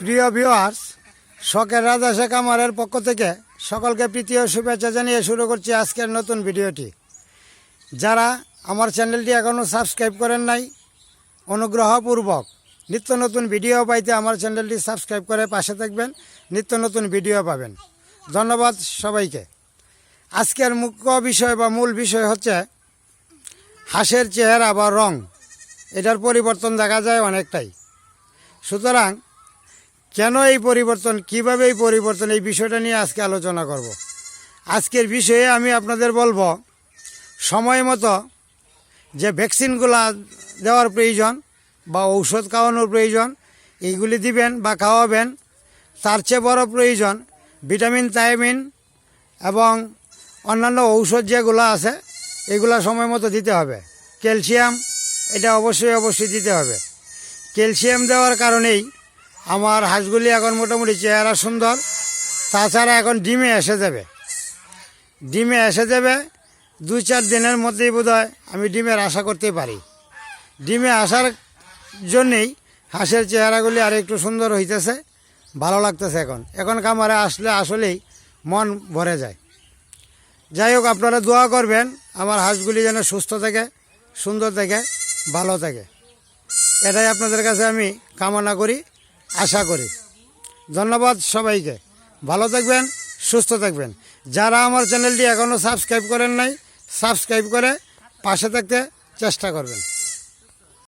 প্রিয় ভিউয়ার্স শখের রাজা শেখ আমারের পক্ষ থেকে সকলকে প্রীতীয় শুভেচ্ছা জানিয়ে শুরু করছি আজকের নতুন ভিডিওটি। যারা আমার চ্যানেলটি এখনও সাবস্ক্রাইব করেন নাই, অনুগ্রহপূর্বক নিত্য নতুন ভিডিও পাইতে আমার চ্যানেলটি সাবস্ক্রাইব করে পাশে থাকবেন, নিত্য নতুন ভিডিও পাবেন। ধন্যবাদ সবাইকে। আজকের মুখ্য বিষয় বা মূল বিষয় হচ্ছে, হাঁসের চেহারা বা রং, এটার পরিবর্তন দেখা যায় অনেকটাই। সুতরাং কেন এই পরিবর্তন, কীভাবে এই পরিবর্তন, এই বিষয়টা নিয়ে আজকে আলোচনা করব। আজকের বিষয়ে আমি আপনাদের বলব, সময় মতো যে ভ্যাকসিনগুলো দেওয়ার প্রয়োজন বা ঔষধ খাওয়ানোর প্রয়োজন, এইগুলি দিবেন বা খাওয়াবেন, তার চেয়ে বড় প্রয়োজন ভিটামিন থায়ামিন এবং অন্যান্য ঔষধ যেগুলো আছে, এগুলো সময় মতো দিতে হবে। ক্যালসিয়াম, এটা অবশ্যই অবশ্যই দিতে হবে। ক্যালসিয়াম দেওয়ার কারণেই আমার হাঁসগুলি এখন মোটামুটি চেহারা সুন্দর। তাছাড়া এখন ডিমে এসে যাবে। ডিমে এসে যাবে দুই চার দিনের মধ্যেই বোধ আমি ডিমের আশা করতে পারি। ডিমে আসার জন্যেই হাঁসের চেহারাগুলি আর একটু সুন্দর হইতেছে, ভালো লাগতেছে এখন। এখন খামারে আসলে আসলেই মন ভরে যায়। যাই হোক, আপনারা দোয়া করবেন আমার হাঁসগুলি যেন সুস্থ থাকে, সুন্দর থাকে, ভালো থাকে। এটাই আপনাদের কাছে আমি কামনা করি। আশা করি। ধন্যবাদ সবাইকে। ভালো থাকবেন, সুস্থ থাকবেন। যারা আমার চ্যানেলটি এখনও সাবস্ক্রাইব করেন নাই, সাবস্ক্রাইব করে পাশে থাকতে চেষ্টা করবেন।